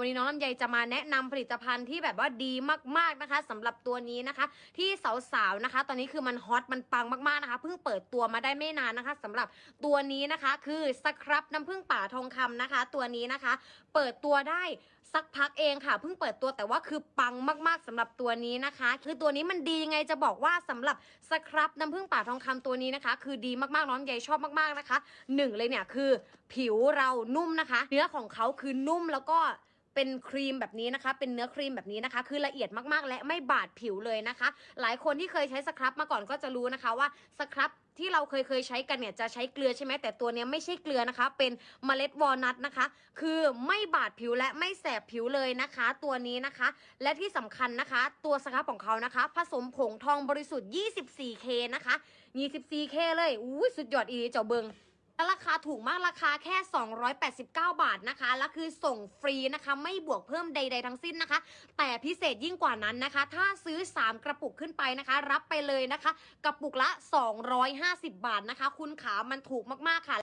วันนี้น้องลำไยจะมาแนะนำผลิตภัณฑ์ที่แบบว่าดีมากๆนะคะสำหรับตัวนี้นะคะ ที่สาวๆนะคะ ตอนนี้คือมันฮอตมันปังมากๆนะคะเพิ่งเปิดตัวมาได้ไม่นานนะคะสำหรับตัวนี้นะคะคือสครับน้ำผึ้งป่าทองคำนะคะ ตัวนี้นะคะ เปิดตัวได้สักพักเองค่ะเพิ่งเปิดตัวแต่ว่าคือปังมาก ๆสำหรับตัวนี้นะคะ คือตัวนี้มันดีไงจะบอกว่าสำหรับสครับน้ำผึ้งป่าทองคำตัวนี้นะคะ คือดีมากๆน้องลำไยชอบมากๆนะคะหนึ่งเลยเนี่ยคือผิวเรานุ่มนะคะ เนื้อของเขาคือนุ่มแล้วก็ เป็นครีมแบบนี้นะคะ เป็นเนื้อครีมแบบนี้นะคะ คือละเอียดมากๆ และไม่บาดผิวเลยนะคะ หลายคนที่เคยใช้สครับมาก่อนก็จะรู้นะคะว่าสครับที่เราเคยเคยใช้กันเนี่ยจะใช้เกลือใช่ไหมแต่ตัวนี้ไม่ใช่เกลือนะคะ เป็นเมล็ดวอลนัทนะคะ คือไม่บาดผิวและไม่แสบผิวเลยนะคะ ตัวนี้นะคะ และที่สำคัญนะคะ ตัวสครับของเขานะคะ ผสมผงทองบริสุทธิ์ 24K นะคะ 24K เลยอุ้ยสุดยอดอีเจ้าเบิงแล้ว ราคาถูกมากราคาแค่ 289 บาทนะคะ แล้วคือส่งฟรีนะคะ ไม่บวกเพิ่มใด ๆ ทั้งสิ้นนะคะ แต่พิเศษยิ่งกว่านั้นนะคะ ถ้าซื้อ 3 กระปุกขึ้นไปนะคะ รับไปเลยนะคะ กระปุกละ 250 บาทนะคะ คุณขามันถูกมากๆค่ะ